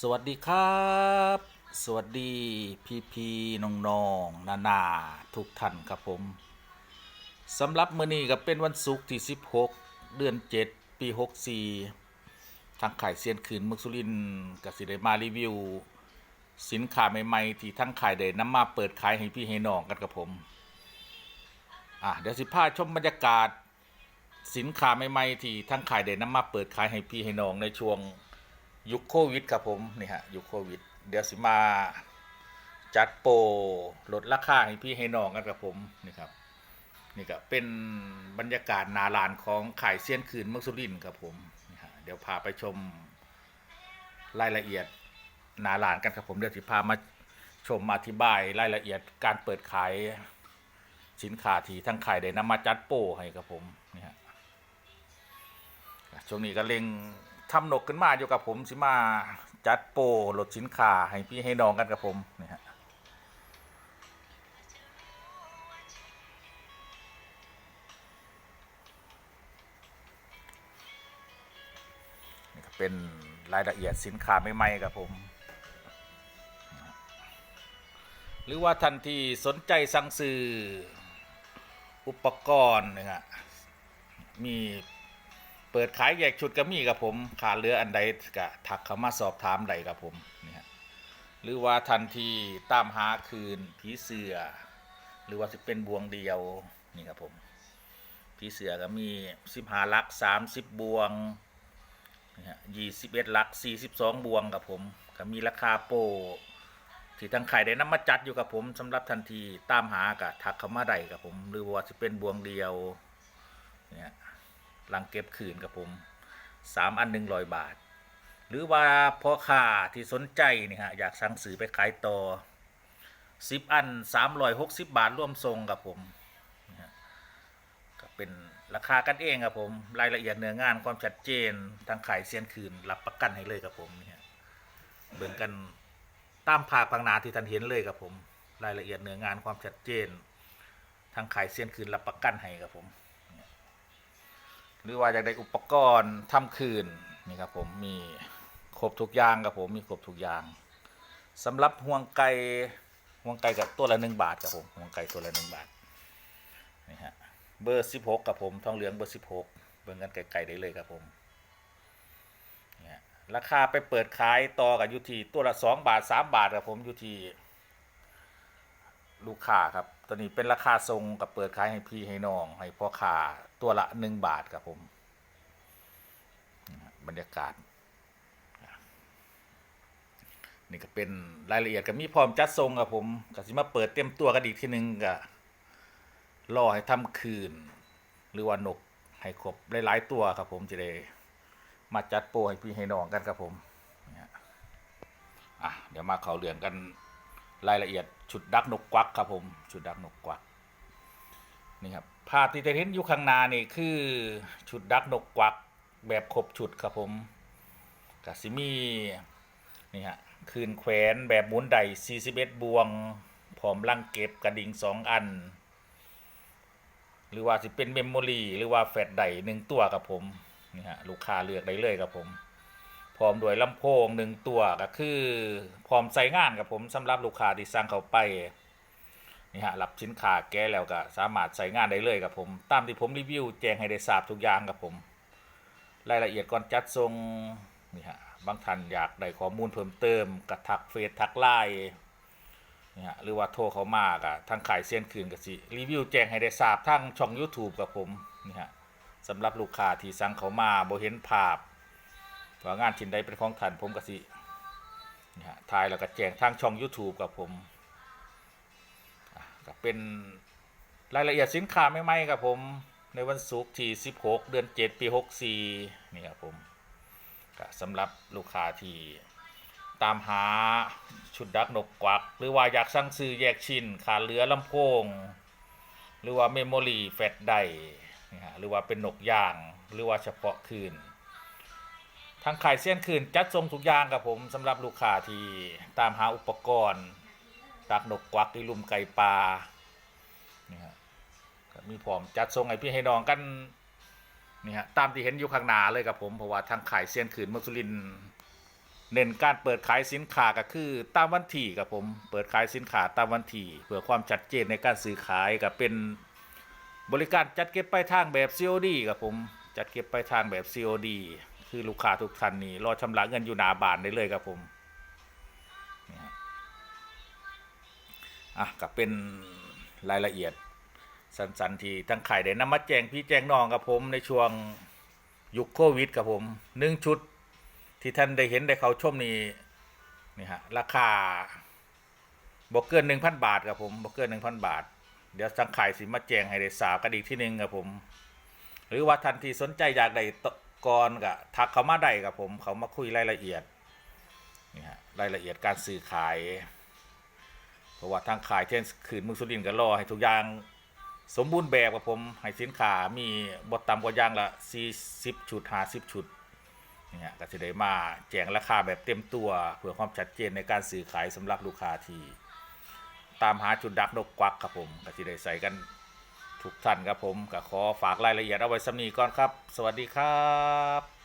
สวัสดีครับ สวัสดีพี่พี่น้องน้องนานาทุกท่านครับผมสำหรับมื้อนี้ก็เป็นวันศุกร์ที่ 16 เดือน 7 ปี 64 ทางขายเซียนขืนมืองสุรินทร์ก็สิได้มารีวิว สินค้าใหม่ๆ ที่ทั้งขายได้นำมาเปิดขายให้พี่ให้น้องกันครับผมอะเดี๋ยวสิพาชมบรรยากาศ สินค้าใหม่ๆ ที่ทั้งขายได้นำมาเปิดขายให้พี่ให้น้องในช่วง ยุคโควิดครับผมนี่ฮะยุคโควิด เดี๋ยวสิมาจัดโปรลดราคาให้พี่ให้น้องกันครับผมนี่ครับนี่ก็เป็นบรรยากาศนาลานของขายเซียนคืนเมืองสุรินครับผมนี่ฮะเดี๋ยวพาไปชมรายละเอียดนาลานกันครับผมเดี๋ยวสิพามาชมอธิบายรายละเอียดการเปิดขายสินค้าที่ทั้งขายได้นำมาจัดโปรให้ครับผมนี่ฮะช่วงนี้ก็เล็ง ทำหนกขึ้นมาอยู่กับผมสิมาจัดโปรลดสินค้าให้พี่ให้น้องกันกับผมนี่ฮะนี่เป็นรายละเอียดสินค้าใหม่ๆกับผม หรือว่าท่านที่สนใจสั่งซื้ออุปกรณ์นะฮะมี เปิดขายแยกชุดก็มีกับผมขาดเหลืออันใดก็ทักเข้ามาสอบถามใดกับผมนี่ฮะหรือว่าทันทีตามหาคืนผีเสือ หรือว่าจะเป็นบวงเดียวนี่ครับผมผีเสือก็มีสิบหาลักสามสิบบวงนี่ฮะยี่สิบเอ็ดลักสี่สิบสองบวงกับผมก็มีราคาโปที่ทางขายได้นำมาจัดอยู่กับผมสำหรับทันทีตามหากับทักเข้ามาได้กับผม หรือว่าจะเป็นบวงเดียวเนี่ย หลังเก็บคืนกับผมสามอันหนึ่งร้อยบาท หรือว่าพ่อค้าที่สนใจนี่ฮะอยากสั่งซื้อไปขายต่อสิบอันสามร้อยหกสิบบาทร่วมทรงกับผมก็เป็นราคากันเองครับผมรายละเอียดเนื้องานความชัดเจนทางขายเซียนคืนรับประกันให้เลยครับผมนี่ฮะเบิ่งกันตามภาคพังนาที่ท่านเห็นเลยครับผม รายละเอียดเนื้องานความชัดเจนทางขายเซียนคืนรับประกันให้ครับผม หรือว่าอยากได้อุปกรณ์ทำคืนนี่ครับผมมีครบทุกอย่างครับผมมีครบทุกอย่างสำหรับห่วงไก่ห่วงไก่กับตัวละหนึ่งบาทครับผมห่วงไก่ตัวละหนึ่งบาทนี่ฮะเบอร์สิบหกกับผมทองเหลืองเบอร์สิบหกเบิ่งกันไกลๆได้เลยครับผมนี่ยราคาไปเปิดขายต่อกับยูทีตัวละสองบาทสามบาทครับผมยูที่ ลูกค้าครับตอนนี้เป็นราคาทรงกับเปิดขายให้พี่ให้น้องให้พ่อค้าตัวละหนึ่งบาทครับผมบรรยากาศ นี่ก็เป็นรายละเอียดก็มีพร้อมจัดทรงครับผมก็สิมาเปิดเต็มตัวกันอีกทีหนึ่งก็รอให้ทำคืน หรือว่านกให้ครบหลายๆตัวครับผมจะได้มาจัดโปรให้พี่ให้น้องกันครับผมอะเดี๋ยวมาเขาเรื่องกัน รายละเอียดชุดดักนกกวักครับผมชุดดักนกกวักนี่ครับภาพที่จะเห็นอยู่ข้างหน้านี่คือชุดดักนกกวักแบบครบชุดครับผมกับซิมีนี่ฮะคืนแขวนแบบหมุนได41บวงพร้อมลังเก็บกระดิ่งสองอัน หรือว่าสิเป็นเมมโมรีหรือว่าแฟลชไดหนึ่งตัวครับผมนี่ฮะลูกค้าเลือกได้เลยครับผม ร้อมด้วยลำโพงหนึ่งตัวก็คือพร้อมใส่งานครับผมสำหรับลูกค้าที่สั่งเข้าไปนี่ฮะรับสินค้าแก้แล้วก็สามารถใส่งานได้เลยครับผมตามที่ผมรีวิวแจ้งให้ได้ทราบทุกอย่างครับผม รายละเอียดก่อนจัดทรงนี่ฮะบางท่านอยากได้ข้อมูลเพิ่มเติมกับทักเฟซทักไลน์นี่ฮะหรือว่าโทรเขามากอะทางขายเส้นคืนกับสิรีวิวแจ้งให้ได้ทราบทางช่อง YouTube กับผมนี่ฮะสำหรับลูกค้าที่สั่งเขามาบ่เห็นภาพ ว่างานชิ้นใดเป็นของท่านผมกสินี่ฮะถ่ายแล้วก็แจงทางช่อง YouTube กับผมก็เป็นรายละเอียดสินค้าใหม่ๆกับผมในวันศุกร์ที่ 16 เดือน 7 ปี 64 นี่ครับผมสำหรับลูกค้าที่ตามหาชุดดักนกกวัก หรือว่าอยากสั่งซื้อแยกชิ้นขาเหลือลำโพง หรือว่าเมมโมรีแฟลชไดนี่ฮะหรือว่าเป็นนกย่าง หรือว่าเฉพาะคืน ทางขายเส้นคืนจัดทรงทุกอย่างครับผมสำหรับลูกค้าที่ตามหาอุปกรณ์ดักนกกวักหรือลุมไก่ปลานี่ฮะมีพร้อมจัดทรงให้พี่ให้น้องกันนี่ฮะตามที่เห็นอยู่ข้างหน้าเลยครับผมเพราะว่าทางขายเส้นคืนเมืองสุรินเน้นการเปิดขายสินค้าก็คือตามวันที่ครับผมเปิดขายสินค้าตามวันที่เพื่อความชัดเจนในการซื้อขายก็เป็นบริการจัดเก็บปลายทางแบบ COD ครับผมจัดเก็บปลายทางแบบ COD คือลูกค้าทุกท่านนี่รอชำระเงินอยู่หน้าบานได้เลยครับผมนี่ฮะอะก็เป็นรายละเอียดสั้นๆที่ทั้งขายได้นำมาแจงพี่แจงน้องกับผมในช่วงยุคโควิดกับผมหนึ่งชุดที่ท่านได้เห็นได้เขาชมนี่นี่ฮะราคาบอกเกินหนึ่งพันบาทครับผมบอกเกินหนึ่งพันบาท เดี๋ยวสังขายสิมาแจงให้ได้ทราบกันอีกที่หนึ่งครับผม หรือว่าท่านที่สนใจอยากได้ ก่อนก็ทักเขามาได้ครับผม เขามาคุยรายละเอียดนี่ฮะรายละเอียดการซื้อขายเพราะว่าทางขายเช่นขืนมือสุรินก็รอให้ทุกอย่างสมบูรณ์แบบกับผมให้สินค้ามีบทต่ำกว่าย่างละ40ชุด50ชุดเนี่ยก็จะได้มาแจ้งราคาแบบเต็มตัว เพื่อความชัดเจนในการซื้อขายสำหรับลูกค้าที่ตามหาจุดดักนกกวักครับผมก็จะได้ใส่กัน ทุกท่านครับผมก็ขอฝากรายละเอียดเอาไว้สำนีก่อนครับ สวัสดีครับ